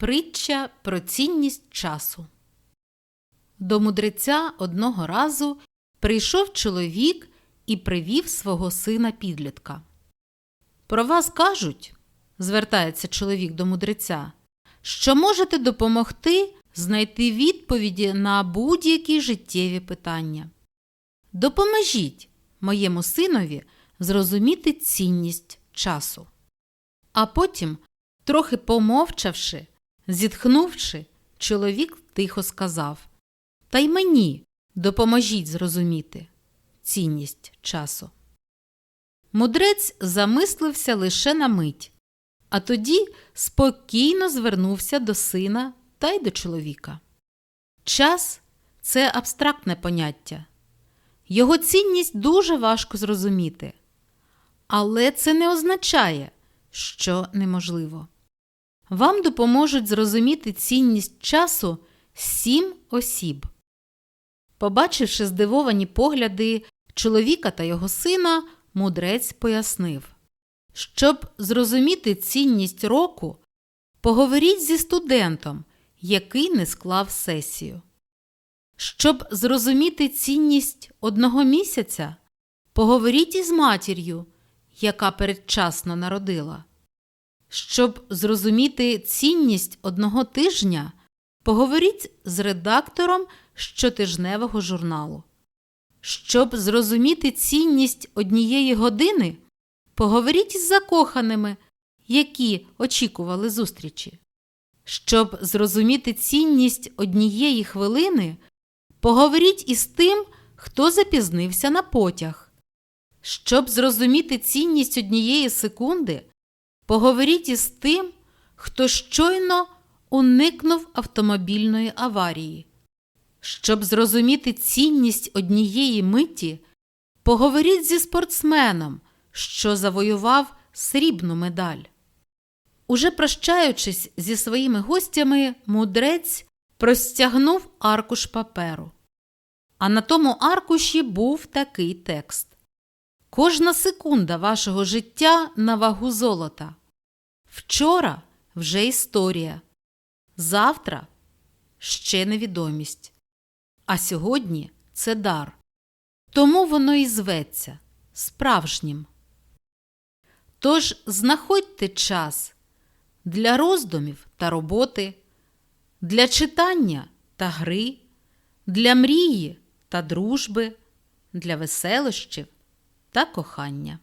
Притча про цінність часу. До мудреця одного разу прийшов чоловік і привів свого сина підлітка. Про вас кажуть, звертається чоловік до мудреця, що можете допомогти знайти відповіді на будь-які життєві питання. Допоможіть моєму синові зрозуміти цінність часу. А потім, трохи помовчавши, зітхнувши, чоловік тихо сказав Та й мені допоможіть зрозуміти цінність часу. Мудрець замислився лише на мить, а тоді спокійно звернувся до сина та й до чоловіка. Час це абстрактне поняття. Його цінність дуже важко зрозуміти. Але це не означає, що неможливо. Вам допоможуть зрозуміти цінність часу сім осіб. Побачивши здивовані погляди чоловіка та його сина, мудрець пояснив, щоб зрозуміти цінність року, поговоріть зі студентом, який не склав сесію. Щоб зрозуміти цінність одного місяця, поговоріть із матір'ю, яка передчасно народила. Щоб зрозуміти цінність одного тижня, поговоріть з редактором щотижневого журналу. Щоб зрозуміти цінність однієї години, поговоріть із закоханими, які очікували зустрічі. Щоб зрозуміти цінність однієї хвилини, поговоріть із тим, хто запізнився на потяг. Щоб зрозуміти цінність однієї секунди, поговоріть із тим, хто щойно уникнув автомобільної аварії. Щоб зрозуміти цінність однієї миті, поговоріть зі спортсменом, що завоював срібну медаль. Уже прощаючись зі своїми гостями, мудрець простягнув аркуш паперу. А на тому аркуші був такий текст Кожна секунда вашого життя на вагу золота. Вчора вже історія. Завтра ще невідомість. А сьогодні це дар. Тому воно і зветься справжнім. Тож знаходьте час для роздумів та роботи, для читання та гри, для мрії та дружби, для веселощів та кохання.